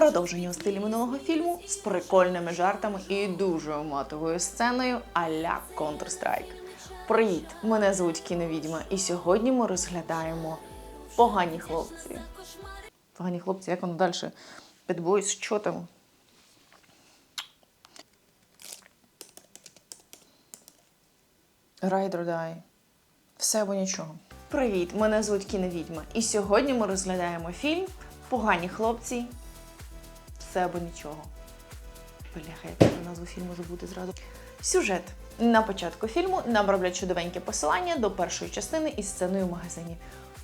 Продовження у стилі минулого фільму з прикольними жартами і дуже матовою сценою а-ля Counter-Strike. Привіт! Мене звуть Кіновідьма, і сьогодні ми розглядаємо погані хлопці. Погані хлопці, як воно далі? Bad Boys, що там? Ride or Die. Все або нічого. Привіт! Мене звуть Кіновідьма, і сьогодні ми розглядаємо фільм Погані хлопці. Все або нічого. Бляха, як я назву фільму забути зразу. Сюжет. На початку фільму нам роблять чудовеньке посилання до першої частини із сценою в магазині.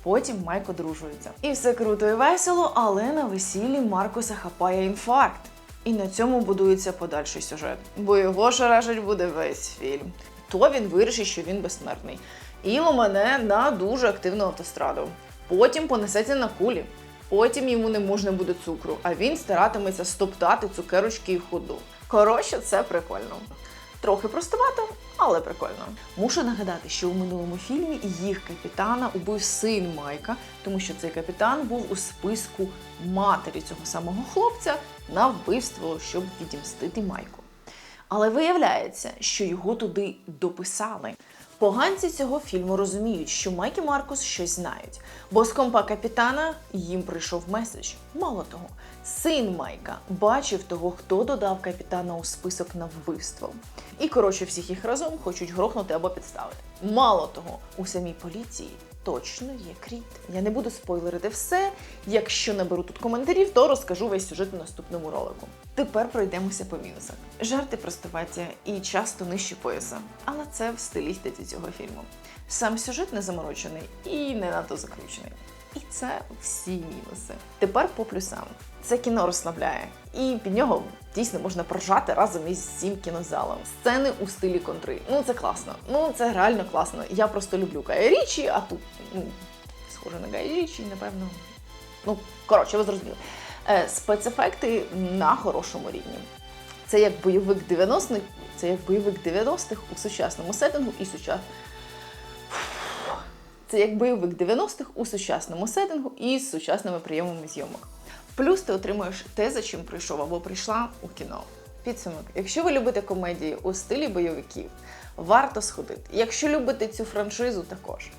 Потім Майк одружується. І все круто і весело, але на весіллі Маркуса хапає інфаркт. І на цьому будується подальший сюжет, бо його шарашить буде весь фільм. То він вирішить, що він безсмертний. І ломане на дуже активну автостраду. Потім понесеться на кулі. Потім йому не можна буде цукру, а він старатиметься стоптати цукерочки і ходу. Коротше, це прикольно. Трохи простовато, але прикольно. Мушу нагадати, що у минулому фільмі їх капітана убив син Майка, тому що цей капітан був у списку матері цього самого хлопця на вбивство, щоб відімстити Майку. Але виявляється, що його туди дописали. Поганці цього фільму розуміють, що Майк і Маркус щось знають, бо з компа капітана їм прийшов меседж. Мало того, син Майка бачив того, хто додав капітана у список на вбивство. І коротше, всіх їх разом хочуть грохнути або підставити. Мало того, у самій поліції точно є кріт. Я не буду спойлерити все. Якщо наберу тут коментарів, то розкажу весь сюжет у наступному ролику. Тепер пройдемося по мінусах. Жарти простуваті і часто нижче пояса, але це в стилістиці цього фільму. Сам сюжет не заморочений і не надто закручений. І це всі мінуси. Тепер по плюсам. Це кіно розслабляє, і під нього дійсно можна поржати разом із всім кінозалом. Сцени у стилі контри. Ну це класно. Ну це реально класно. Я просто люблю Гая Річі, а тут ну, схоже на Гая Річі, напевно. Ну, коротше, ви зрозуміли. Е, спецефекти на хорошому рівні. Це як бойовик 90-х, це як бойовик 90-х у сучасному сеттингу і сучасному. Це як бойовик 90-х у сучасному сеттингу і з сучасними прийомами зйомок. Плюс ти отримуєш те, за чим прийшов або прийшла у кіно. Підсумок. Якщо ви любите комедії у стилі бойовиків, варто сходити. Якщо любите цю франшизу, також.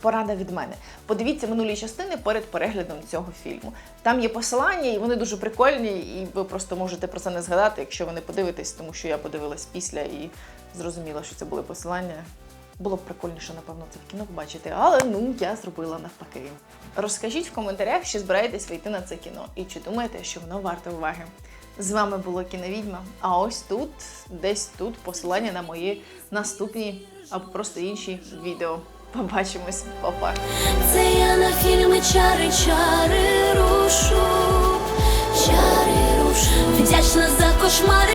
Порада від мене. Подивіться минулі частини перед переглядом цього фільму. Там є посилання, і вони дуже прикольні, і ви просто можете про це не згадати, якщо ви не подивитесь, тому що я подивилась після і зрозуміла, що це були посилання. Було б прикольніше, напевно, це в кіно побачити, але ну я зробила навпаки. Розкажіть в коментарях, чи збираєтесь вийти на це кіно і чи думаєте, що воно варте уваги. З вами було Кіновідьма, а ось тут, десь тут, посилання на мої наступні або просто інші відео. Побачимось, папа. Це я на фільми чари, чари рушу, чари рушу. Вдячна за кошмари.